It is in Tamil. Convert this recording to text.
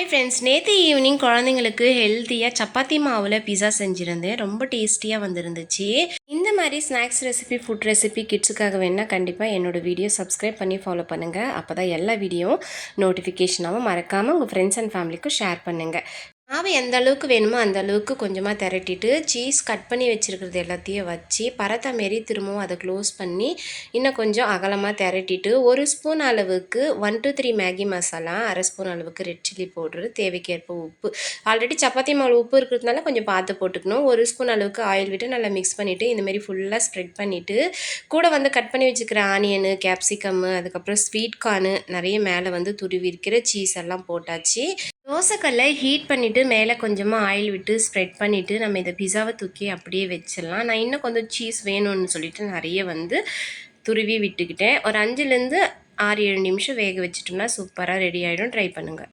ஹாய் ஃப்ரெண்ட்ஸ் நேற்று ஈவினிங் குழந்தைங்களுக்கு ஹெல்த்தியாக சப்பாத்தி மாவில் பிஸா செஞ்சுருந்தேன். ரொம்ப டேஸ்டியாக வந்திருந்துச்சு. இந்த மாதிரி ஸ்நாக்ஸ் ரெசிபி ஃபுட் ரெசிபி கிட்ஸுக்காக வேணால் கண்டிப்பாக என்னோடய வீடியோ சப்ஸ்கிரைப் பண்ணி ஃபாலோ பண்ணுங்கள் அப்போ தான் எல்லா வீடியோவும் நோட்டிஃபிகேஷனாகவும் மறக்காமல் உங்கள் ஃப்ரெண்ட்ஸ் அண்ட் ஃபேமிலிக்கும் ஷேர் பண்ணுங்கள் மாவு எந்த அளவுக்கு வேணுமோ அந்த அளவுக்கு கொஞ்சமாக திரட்டிட்டு சீஸ் கட் பண்ணி வச்சுருக்கிறது எல்லாத்தையும் வச்சு பரத்த மாரி திரும்பவும் அதை க்ளோஸ் பண்ணி இன்னும் கொஞ்சம் அகலமாக திரட்டிட்டு ஒரு ஸ்பூன் அளவுக்கு one two three Maggi masala அரை ஸ்பூன் அளவுக்கு ரெட் சில்லி பவுட்ரு தேவைக்கேற்ப உப்பு. ஆல்ரெடி சப்பாத்தி மாவு உப்பு இருக்கிறதுனால கொஞ்சம் பார்த்து போட்டுக்கணும். ஒரு ஸ்பூன் அளவுக்கு ஆயில் விட்டு நல்லா மிக்ஸ் பண்ணிவிட்டு இந்தமாரி ஃபுல்லாக ஸ்ப்ரெட் பண்ணிவிட்டு கூட வந்து கட் பண்ணி வச்சுக்கிற ஆனியனு கேப்சிகம்மு அதுக்கப்புறம் ஸ்வீட் கார்னு நிறைய மேலே வந்து துருவி இருக்கிற சீஸ் எல்லாம் போட்டாச்சு. தோசைக்கல்லை ஹீட் பண்ணிவிட்டு மேலே கொஞ்சமாக ஆயில் விட்டு ஸ்ப்ரெட் பண்ணிவிட்டு நம்ம இதை பிஸாவை தூக்கி அப்படியே வச்சிடலாம். நான் இன்னும் கொஞ்சம் சீஸ் வேணும்னு சொல்லிட்டு நிறைய வந்து துருவி விட்டுக்கிட்டேன். ஒரு அஞ்சுலேருந்து ஆறு ஏழு நிமிஷம் வேக வச்சிட்டோம்னா சூப்பராக ரெடி ஆகிடும் ட்ரை பண்ணுங்கள்